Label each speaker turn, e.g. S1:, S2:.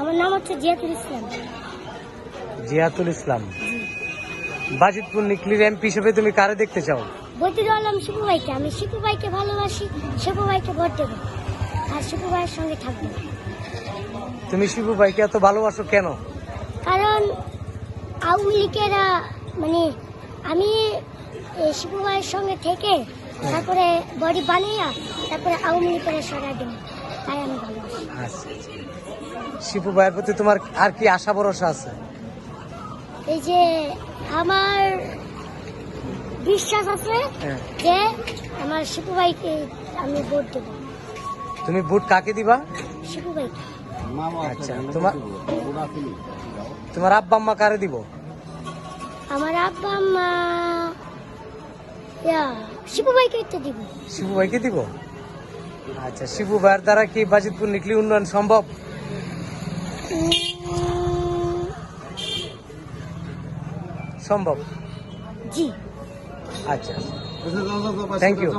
S1: আমার নাম হচ্ছে জিয়াতুল ইসলাম।
S2: জিয়াতুল ইসলাম। বাজিতপুর নিকলির এমপি হিসেবে তুমি কারে দেখতে চাও?
S1: বলতে আলম শিপু ভাইকে। আমি শিপু ভাইকে ভালোবাসি শিপু ভাইকে ভোট দেবো। আর শিপু ভাইয়ের সঙ্গে থাকব।
S2: তুমি শিপু ভাইকে এত ভালোবাসো কেন?
S1: কারণ আওয়ামী লীগেরা মানে আমি শিপু ভাইয়ের সঙ্গে থেকে তারপরে বডি বানিয়ে তারপরে আওয়ামী লীগের সরাই দেবো।
S2: আচ্ছা শিবু ভাইয়ের প্রতি তোমার আর কি আশা ভরসা আছে?
S1: এই যে আমার বিশ্বাস আছে
S2: হ্যাঁ।
S1: যে আমার শিপু ভাইকে আমি ভোট দেবো।
S2: তুমি ভোট কাকে দিবা?
S1: শিপু ভাইকে
S2: আচ্ছা তোমার তোমার আব্বা আম্মা কারে দিব?
S1: আমার আব্বা আম্মা শিপু ভাইকে দিব।
S2: শিবু ভাইকে দিব? আচ্ছা শিবু ভাইয়ের দ্বারা কি বাজিতপুর নিকলি উন্নয়ন সম্ভব? সম্ভব?
S1: জি।
S2: আচ্ছা। Thank you